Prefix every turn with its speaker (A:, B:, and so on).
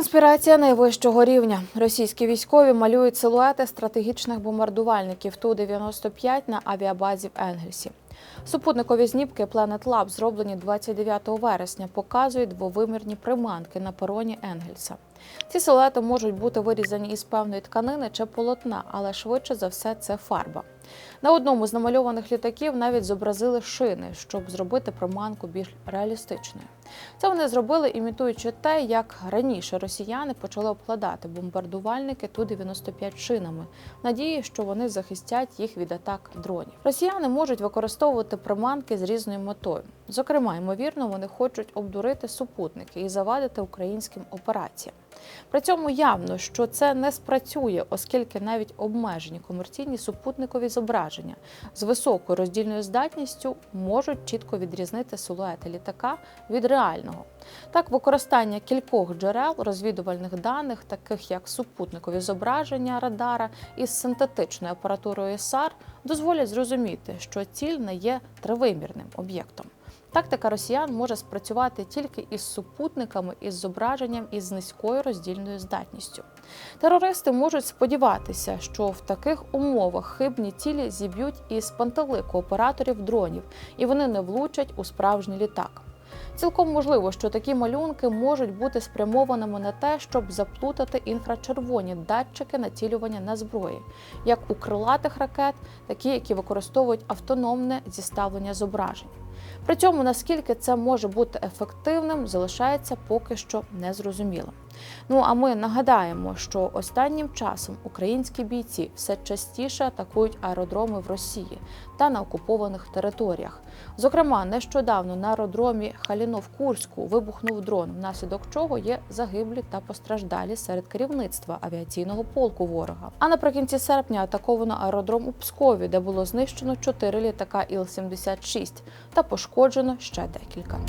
A: Конспірація найвищого рівня. Російські військові малюють силуети стратегічних бомбардувальників Ту-95 на авіабазі в Енгельсі. Супутникові знімки Planet Lab, зроблені 29 вересня, показують двовимірні приманки на пероні Енгельса. Ці силуети можуть бути вирізані із певної тканини чи полотна, але швидше за все це фарба. На одному з намальованих літаків навіть зобразили шини, щоб зробити приманку більш реалістичною. Це вони зробили, імітуючи те, як раніше росіяни почали обкладати бомбардувальники Ту-95 шинами, в надії, що вони захистять їх від атак дронів. Росіяни можуть використовувати приманки з різною метою. Зокрема, ймовірно, вони хочуть обдурити супутники і завадити українським операціям. При цьому явно, що це не спрацює, оскільки навіть обмежені комерційні супутникові зображення з високою роздільною здатністю можуть чітко відрізнити силуети літака від реального. Так, використання кількох джерел розвідувальних даних, таких як супутникові зображення радара із синтетичною апаратурою SAR, дозволять зрозуміти, що ціль не є тривимірним об'єктом. Тактика росіян може спрацювати тільки із супутниками із зображенням із низькою роздільною здатністю. Терористи можуть сподіватися, що в таких умовах хибні цілі зіб'ють із пантелику операторів дронів, і вони не влучать у справжній літак. Цілком можливо, що такі малюнки можуть бути спрямованими на те, щоб заплутати інфрачервоні датчики націлювання на зброї, як у крилатих ракет, такі, які використовують автономне зіставлення зображень. При цьому наскільки це може бути ефективним, залишається поки що незрозумілим. Ну а ми нагадаємо, що останнім часом українські бійці все частіше атакують аеродроми в Росії та на окупованих територіях. Зокрема, нещодавно на аеродромі Халінов Курську вибухнув дрон, внаслідок чого є загиблі та постраждалі серед керівництва авіаційного полку ворога. А наприкінці серпня атаковано аеродром у Пскові, де було знищено чотири літака Іл-76 та пошкоджено ще декілька.